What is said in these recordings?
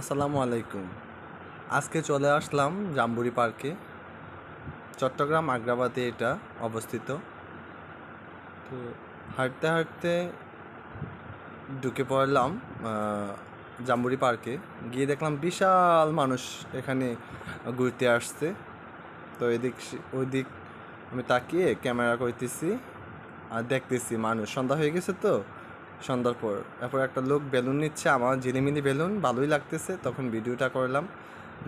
আসসালামু আলাইকুম। আজকে চলে আসলাম জাম্বুরি পার্কে। চট্টগ্রাম আগ্রাবাদে এটা অবস্থিত। তো হাঁটতে হাঁটতে ঢুকে পড়লাম জাম্বুরি পার্কে। গিয়ে দেখলাম বিশাল মানুষ এখানে ঘুরতে আসছে। তো এদিক সে- ওই দিক আমি তাকিয়ে ক্যামেরা করতেছি আর দেখতেছি মানুষ। সন্ধ্যা হয়ে গেছে তো। সন্ধ্যার পর। একটা লোক বেলুন নিচ্ছে, আমার ঝিলিমিলি বেলুন, ভালোই লাগতেছে, তখন ভিডিওটা করলাম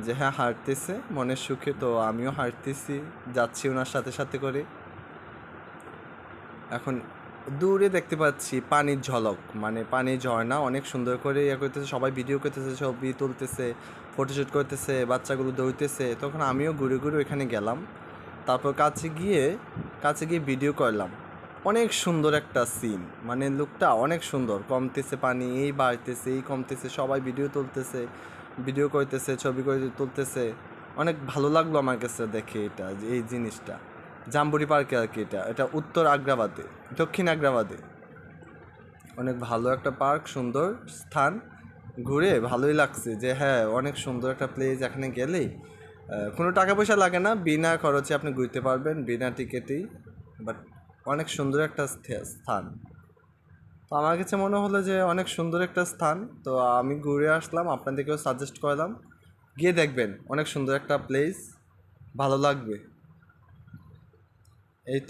যে হ্যাঁ হাঁটতেছে, মনের সুখে, তো আমিও হাঁটতেছি, যাচ্ছি ওনার সাথে সাথে করে। এখন দূরে দেখতে পাচ্ছি পানির ঝলক মানে পানির ঝর্ণা, অনেক সুন্দর করে ইয়ে করতেছে, সবাই ভিডিও করতেছে, ছবি তুলতেছে ফটোশ্যুট করতেছে, বাচ্চাগুলো দৌড়তেছে, তখন আমিও ঘুরে ঘুরে ওইখানে গেলাম। তারপর কাছে গিয়ে কাছে গিয়ে ভিডিও করলাম। অনেক সুন্দর একটা সিন মানে লুকটা অনেক সুন্দর। কমতেছে পানি, এই বাড়তেছে, এই কমতেছে, সবাই ভিডিও তুলতেছে ভিডিও করতেছে, ছবি করে তুলতেছে। অনেক ভালো লাগল আমার কাছে দেখে এটা, যে এই জিনিসটা। জাম্বুরি পার্কে আর কি এটা? এটা উত্তর আগ্রাবাদে, দক্ষিণ আগ্রাবাদে। অনেক ভালো একটা পার্ক, সুন্দর স্থান। ঘুরে ভালোই লাগছে যে হ্যাঁ অনেক সুন্দর একটা প্লেস এখানে গেলেই কোনো টাকা পয়সা লাগে না। বিনা খরচে আপনি ঘুরতে পারবেন, বিনা টিকিটেই বাট অনেক সুন্দর একটা স্থে- স্থান। তো আমার কাছে মনে হলো যে অনেক সুন্দর একটা স্থান। তো আমি ঘুরে আসলাম, আপনাদেরকেও সাজেস্ট করলাম। গিয়ে দেখবেন, অনেক সুন্দর একটা প্লেস ভালো লাগবে। এই তো।